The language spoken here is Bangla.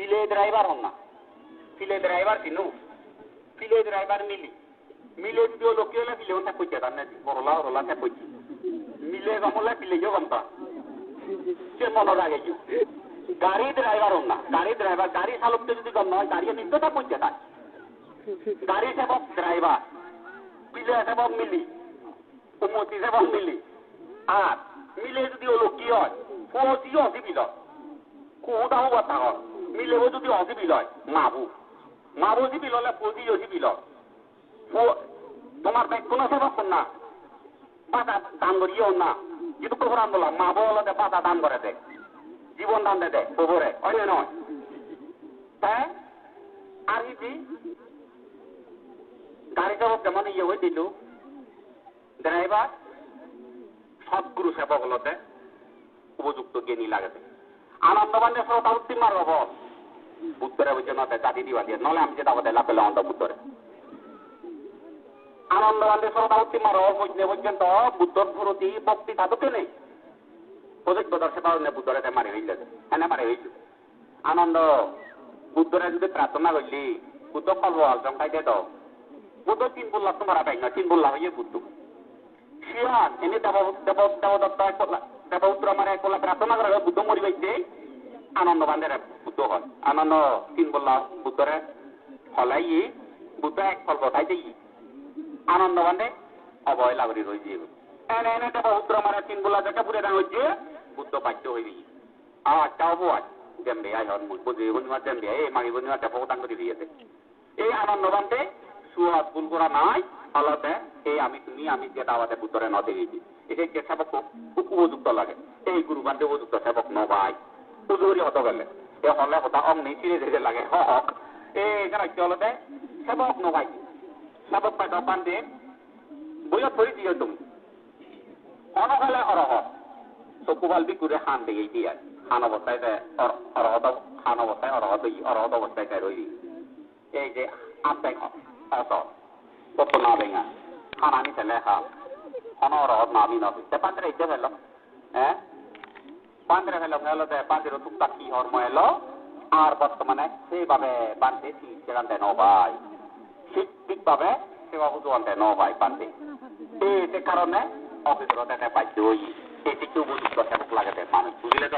ফিলে ড্রাইভার হন না। ফিলে ড্রাইভার কিনু। ফিলে ড্রাইভার মিলি। মিলে যদি ও লোক হলে ফিলে ওটা কইতে তার না বড়লা বড়লা তে কইছি মিলে গমলে ফিলে যো গমতা সে মনে কি? গাড়ি ড্রাইভার না। গাড়ি ড্রাইভার গাড়ি চালককে যদি গম নয় গাড়ি নিত্যটা কইতে তার। গাড়ি সেবক ড্রাইভার পিলে সেবক মিলি। উন্নতি সেবক মিলি। আর মিলে যদি হলো কি হয় ফৌজি অসিবিল কুহুদাও কথা হয়। মিলেও যদি অসিবিল হয় মাবু মাবু সিবিল হলে ফৌজি অসিবিল তোমার ব্যাগ কোনো সেবক না। বাধা দান করিও না। কিন্তু কোহরান বললাম মা বলতে বাধা দান করে দেয় জীবন দান দেয় গোবরে অন্য নয় তাই আর কি? গাড়ি চালক যেমন ইয়ে হয়ে দিল। ড্রাইভার সদ্গুরু সেবক হলতে উপযুক্ত জ্ঞানী লাগে আনন্দবানের শ্রোতা উত্তীম মারব বস বুদ্ধরে বুঝে নতে জাতি দিবা দিয়ে নলে আমি যেটা বলে লাভে অন্ত বুদ্ধরে। আনন্দবানের শ্রোতা উত্তীম মারব বুঝলে পর্যন্ত বুদ্ধর প্রতি ভক্তি থাকুকে নেই। প্রযোজ্য দর্শে পাওয়া বুদ্ধরে মারি হইলে এনে মারি হইল আনন্দ, বুদ্ধরে যদি প্রার্থনা করলি, বুদ্ধ কলব আলজম খাইতে তো, বুদ্ধ তিন বললা তোমার পাই না তিন বললা হইয়ে বুদ্ধ। শিয়ান এনে দেব দেব দেবদত্ত দেবউত্তর আমার একলা প্রার্থনা করা বুদ্ধ মরি পাইছে আনন্দ বান্ধের বুদ্ধ হয়। আনন্দ তিন বললা বুদ্ধরে হলাই বুদ্ধ এক ফল কথাই দেই। আনন্দ বান্ধে অবহেলা করি রই দিয়ে এনে এনে দেবউত্তর আমার তিন বললা যেটা পুরে দাঁড় হচ্ছে বুদ্ধ বাধ্য হইবি। আর চাও বয় জেম্বে আই হন বুঝে বুঝিমা জেম্বে এই মাগি বুঝিমা চাপো দান করে দিয়েছে এই আনন্দ বান্ধে সুয়াদ ভুল করা নাই, আলাদা। এই আমি তুমি, আমি যে দাওয়াতে বুদ্ধরে ন দিয়েছি। এটা যে সেবক খুব উপযুক্ত লাগে। এই গুরু বান্ধে উপযুক্ত সেবক নবাই। পুজোরি হত গেলে। এ হলে হতা অং নেই চিরে ধীরে লাগে হক। এই এখানে কি হলতে সেবক নবাই সেবক পাই বান্ধে বইয়া থরি দিয়ে তুমি। অনকালে অরহ চকুবাল বিকুরে হান দিয়ে দিয়ে। হান অবস্থায় অরহত হান অবস্থায় অরহত অরহত অবস্থায় রই এই যে আত্মাই অত কত না বেঙ্গা খানানি ছেলে খা অনর নামি নবি তে পান্দ্রে ইতে ফেল হ্যাঁ পান্দ্রে হেলো হেলো দে পান্দ্রে তুকটা কি হর্ম এলো? আর বর্তমানে সেইভাবে বান্ধে সেখান দেয় নবাই ঠিকভাবে সেবা বুঝুয়ান দেয় নবাই বান্ধে এই কারণে অফিসর দেখা পাইছে ওই। এই বুঝতে উপযুক্ত সেবক লাগে মানুষ বুঝলে তো